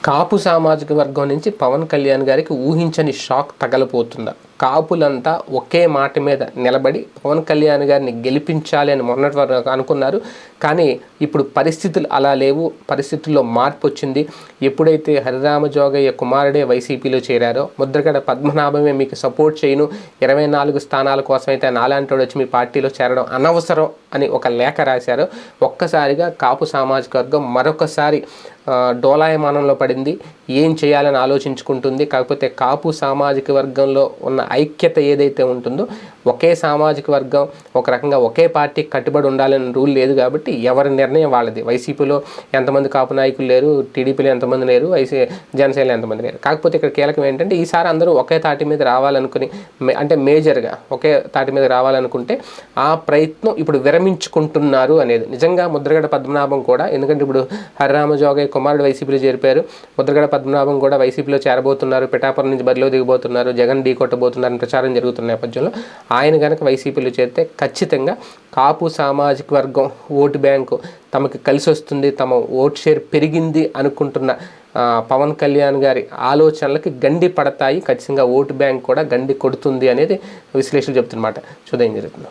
కాపు సామాజిక వర్గం నుంచి పవన్ కళ్యాణ్ గారికి ఊహించని షాక్ తగలపోతుందా కాపులంతా ఒకే మాట మీద నిలబడి పవన్ కళ్యాణ్ గారిని గెలిపించాలి అని మొన్నటి వరకు అనుకున్నారు. కానీ ఇప్పుడు పరిస్థితులు అలా లేవు. పరిస్థితుల్లో మార్పు వచ్చింది. ఎప్పుడైతే హరిరామ జోగయ్య కుమారుడే వైసీపీలో చేరారో ముద్రగడ పద్మనాభమే మీకు సపోర్ట్ చేయను. ఇరవై నాలుగు స్థానాల కోసం అయితే నాలాంటోడు వచ్చి మీ పార్టీలో చేరడం అనవసరం అని ఒక లేఖ రాశారు. ఒక్కసారిగా కాపు సామాజిక వర్గం మరొకసారి డోలాయమానంలో పడింది. ఏం చేయాలని ఆలోచించుకుంటుంది? కాకపోతే కాపు సామాజిక వర్గంలో ఉన్న ఐక్యత ఏదైతే ఉంటుందో ఒకే సామాజిక వర్గం ఒక రకంగా ఒకే పార్టీకి కట్టుబడి ఉండాలని రూల్ లేదు కాబట్టి ఎవరి నిర్ణయం వాళ్ళది. వైసీపీలో ఎంతమంది కాపు నాయకులు లేరు టీడీపీలో ఎంతమంది లేరు వైసీ జనసేనలో ఎంతమంది లేరు. కాకపోతే ఇక్కడ కీలకం ఏంటంటే ఈసారి అందరూ ఒకే తాటి మీద రావాలనుకుని మే- అంటే మేజర్గా ఒకే తాటి మీద రావాలనుకుంటే ఆ ప్రయత్నం ఇప్పుడు విరమించుకుంటున్నారు అనేది. నిజంగా ముద్రగడ పద్మనాభం కూడా ఎందుకంటే ఇప్పుడు హరిరామ జోగయ్య కుమారుడు వైసీపీలో చేరిపోయారు. ముద్రగడ పద్మనాభం కూడా వైసీపీలో చేరబోతున్నారు పిఠాపురం నుంచి బరిలో దిగబోతున్నారు జగన్ ఢీ కొట్టబోతున్నారని ప్రచారం జరుగుతున్న నేపథ్యంలో ఆయన కనుక వైసీపీలో చేరితే ఖచ్చితంగా కాపు సామాజిక వర్గం ఓటు బ్యాంకు తమకు కలిసి వస్తుంది తమ ఓట్ షేర్ పెరిగింది అనుకుంటున్న పవన్ కళ్యాణ్ గారి ఆలోచనలకి గండి పడతాయి. ఖచ్చితంగా ఓటు బ్యాంక్ కూడా గండి కొడుతుంది అనేది విశ్లేషణ చెప్తున్నమాట. చూద్దాం జరుగుతుంది.